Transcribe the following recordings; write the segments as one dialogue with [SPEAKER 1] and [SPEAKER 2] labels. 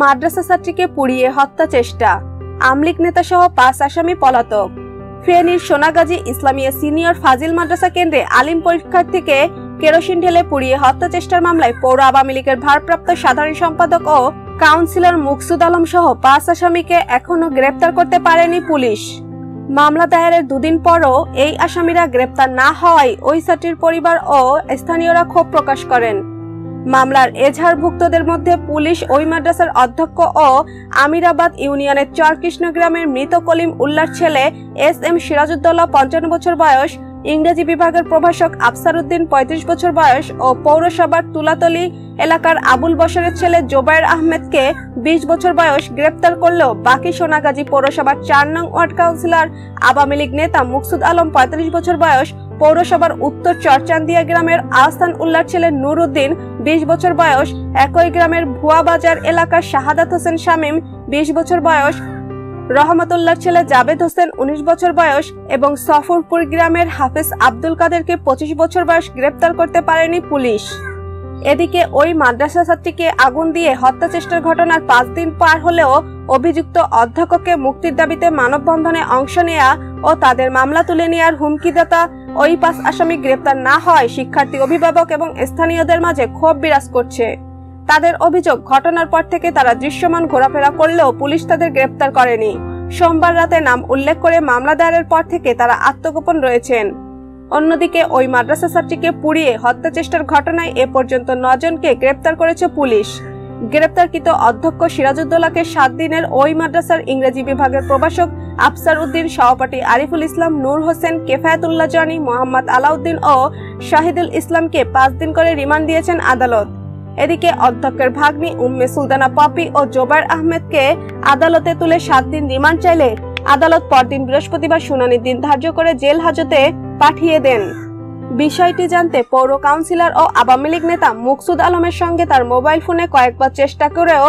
[SPEAKER 1] মাদ্রাসা ছাত্রীকে পুড়িয়ে হত্যা চেষ্টা। আমলিক নেতা সহ পাঁচ আসামি পলাতক। ফেনীর সোনাগাজী ইসলামিয়া সিনিয়র ফাজিল মাদ্রাসা কেন্দ্রে আলিম পরীক্ষার্থীকে কেরোসিন ঢেলে পুড়িয়ে হত্যা চেষ্টার মামলায় পৌর আওয়ামী লীগের ভারপ্রাপ্ত সাধারণ সম্পাদক ও কাউন্সিলর মুকসুদ আলম সহ পাঁচ আসামিকে এখনও গ্রেপ্তার করতে পারেনি পুলিশ। মামলা দায়েরের দুদিন পরও এই আসামিরা গ্রেপ্তার না হওয়ায় ওই ছাত্রীর পরিবার ও স্থানীয়রা ক্ষোভ প্রকাশ করেন। মামলার এজাহারভুক্তদের মধ্যে পুলিশ, ওই মাদ্রাসার অধ্যক্ষ ও আমিরাবাদ ইউনিয়নের চরকৃষ্ণ গ্রামের মৃত কলিম উল্লার ছেলে এস এম সিরাজউদ্দৌলা, পঞ্চান্ন বছর বয়স, ইংরেজি বিভাগের প্রভাষক আফসার উদ্দিন পঁয়ত্রিশ বছর বয়স ও পৌরসভার তুলাতলি এলাকার আবুল বসরের ছেলে জোবায়ের আহমেদকে বিশ বছর বয়স গ্রেপ্তার করলেও বাকি সোনাগাজী পৌরসভার চার নং ওয়ার্ড কাউন্সিলর আওয়ামী লীগ নেতা মুকসুদ আলম, পঁয়তাল্লিশ বছর বয়স পৌরসভার উত্তর চরচান্দিয়া গ্রামের আহসান উল্লার ছেলে নুরুদ্দিন, বিশ বছর বয়স, একই গ্রামের ভুয়া বাজার এলাকার শাহাদাত হোসেন শামীম, বিশ বছর বয়স, রহমতুল্লার ছেলে জাবেদ হোসেন, উনিশ বছর বয়স এবং সফরপুর গ্রামের হাফেজ আব্দুল কাদেরকে পঁচিশ বছর বয়স গ্রেপ্তার করতে পারেনি পুলিশ। এদিকে ওই মাদ্রাসা ছাত্রীকে আগুন দিয়ে হত্যা চেষ্টার ঘটনার পাঁচ দিন পার হলেও অভিযুক্ত অধ্যক্ষকে মুক্তির দাবিতে মানববন্ধনে অংশ নেয়া ও তাদের মামলা তুলে নেওয়ার হুমকিদাতা ওই পাঁচ আসামি গ্রেপ্তার না হওয়ায় শিক্ষার্থী অভিভাবক এবং স্থানীয়দের মাঝে ক্ষোভ বিরাজ করছে। তাদের অভিযোগ, ঘটনার পর থেকে তারা দৃশ্যমান ঘোরাফেরা করলেও পুলিশ তাদের গ্রেপ্তার করেনি। সোমবার রাতে নাম উল্লেখ করে মামলা দায়েরের পর থেকে তারা আত্মগোপন রয়েছেন। অন্যদিকে ওই মাদ্রাসা ছাত্রীকে পুড়িয়ে হত্যা চেষ্টার ঘটনায় এ পর্যন্ত নজনকে গ্রেপ্তার করেছে পুলিশ। গ্রেপ্তারকৃত অধ্যক্ষ সিরাজউদ্দৌলাকে সাত দিনের ওই মাদ্রাসার ইংরেজি বিভাগের প্রভাষক আফসার উদ্দিন, সহপাঠী আরিফুল ইসলাম, নূর হোসেন, কেফায়াতুল্লাহ জনি, মোহাম্মদ আলাউদ্দিন ও শাহিদুল ইসলামকে পাঁচ দিন করে রিমান্ড দিয়েছেন আদালত। এদিকে অধ্যক্ষের ভাগ্নি উম্মে সুলতানা পপি ও জোবায়ের আহমেদকে আদালতে তুলে সাত দিন রিমান্ড চাইলে আদালত পরদিন বৃহস্পতিবার শুনানির দিন ধার্য করে জেল হাজতে পাঠিয়ে দেন। বিষয়টি জানতে পৌর কাউন্সিলর ও আওয়ামী লীগ নেতা মুকসুদ আলমের সঙ্গে তার মোবাইল ফোনে কয়েকবার চেষ্টা করেও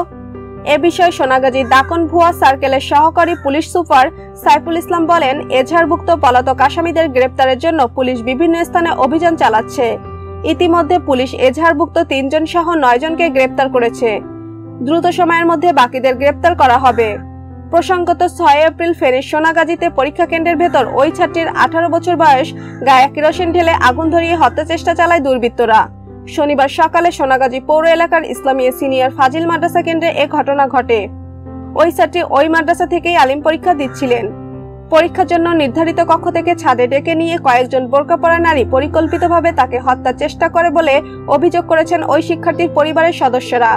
[SPEAKER 1] এ বিষয়ে সোনাগাজী দাকন ভুয়া সার্কেলের সহকারী পুলিশ সুপার সাইফুল ইসলাম বলেন এজাহারভুক্ত পলাতক আসামিদের গ্রেপ্তারের জন্য পুলিশ বিভিন্ন স্থানে অভিযান চালাচ্ছে। ইতিমধ্যে পুলিশ এজাহারভুক্ত তিনজন সহ নয়জনকে গ্রেপ্তার করেছে। দ্রুত সময়ের মধ্যে বাকিদের গ্রেপ্তার করা হবে। প্রসঙ্গত ছয় এপ্রিল ফেনীর সোনাগাজীতে পরীক্ষা কেন্দ্রের ভেতর ওই ছাত্রীর আঠারো বছর বয়স, গায়ে কেরোসিন ঢেলে আগুন ধরিয়ে হত্যা চেষ্টা চালায় দুর্বৃত্তরা। শনিবার সকালে সোনাগাজী পৌর এলাকার ইসলামিয়া সিনিয়র ফাজিল মাদ্রাসা কেন্দ্রে এ ঘটনা ঘটে। ওই ছাত্রী ওই মাদ্রাসা থেকেই আলিম পরীক্ষা দিচ্ছিলেন। পরীক্ষার জন্য নির্ধারিত কক্ষ থেকে ছাদে ডেকে নিয়ে কয়েকজন বোরকা পরা নারী পরিকল্পিতভাবে তাকে হত্যার চেষ্টা করে বলে অভিযোগ করেছেন ওই শিক্ষার্থীর পরিবারের সদস্যরা।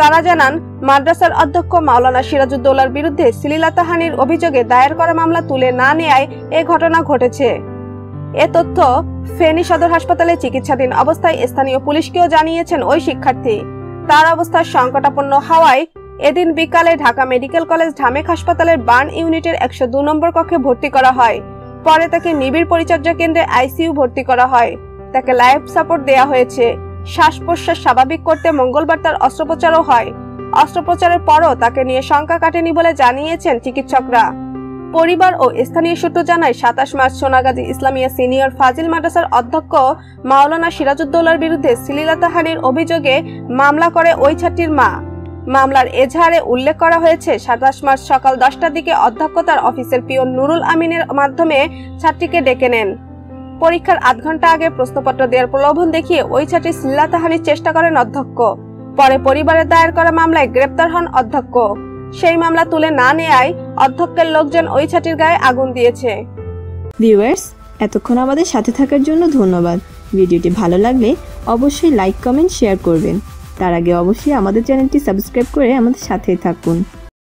[SPEAKER 1] তারা জানান, মাদ্রাসার অধ্যক্ষ মাওলানা সিরাজুদ্দৌলার বিরুদ্ধে শ্লীলতাহানির অভিযোগে দায়ের করা মামলা তুলে না নেয়ায় এ ঘটনা ঘটেছে। এ তথ্য ফেনী সদর হাসপাতালে চিকিৎসাধীন অবস্থায় স্থানীয় পুলিশকেও জানিয়েছেন ওই শিক্ষার্থী। তার অবস্থা সংকটাপন্ন হওয়ায় এদিন বিকালে ঢাকা মেডিকেল কলেজ ঢামেক হাসপাতালের বার্ন ইউনিটের একশো দু নম্বর কক্ষে ভর্তি করা হয়। পরে তাকে নিবিড় পরিচর্যা কেন্দ্রে আইসিইউ ভর্তি করা হয়। তাকে লাইফ সাপোর্ট দেয়া হয়েছে। শ্বাস প্রশ্বাস স্বাভাবিক করতে মঙ্গলবার তার অস্ত্রোপচারও হয়। অস্ত্রোপচারের পরও তাকে নিয়ে শঙ্কা কাটেনি বলে জানিয়েছেন চিকিৎসকরা। পরিবার ও স্থানীয় সূত্র জানায় সাতাশ মার্চ সোনাগাজী ইসলামিয়া সিনিয়র ফাজিল মাদ্রাসার অধ্যক্ষ মাওলানা সিরাজউদ্দৌলার বিরুদ্ধে শ্লীলতাহানির অভিযোগে মামলা করে ওই ছাত্রীর মা। মামলার এজাহারে উল্লেখ করা হয়েছে, সাতাশ মার্চ সকাল দশটার দিকে অধ্যক্ষ তার অফিসের পিয়ন নুরুল আমিনের মাধ্যমে ছাত্রীকে ডেকে নেন। পরীক্ষার আধ ঘণ্টা আগে প্রশ্নপত্র দেওয়ার প্রলোভন দেখিয়ে ওই ছাত্রী শ্লীলতাহানির চেষ্টা করেন অধ্যক্ষ। পরে পরিবারের দায়ের করা মামলায় গ্রেপ্তার হন অধ্যক্ষ। সেই মামলা তুলে না নেয়ায় অধ্যক্ষের লোকজন ওই ছাত্রীর গায়ে আগুন দিয়েছে।
[SPEAKER 2] ভিউয়ার্স, এতক্ষণ আমাদের সাথে থাকার জন্য ধন্যবাদ। ভিডিওটি ভালো লাগলে অবশ্যই লাইক, কমেন্ট, শেয়ার করবেন। তার আগে অবশ্যই আমাদের চ্যানেলটি সাবস্ক্রাইব করে আমাদের সাথেই থাকুন।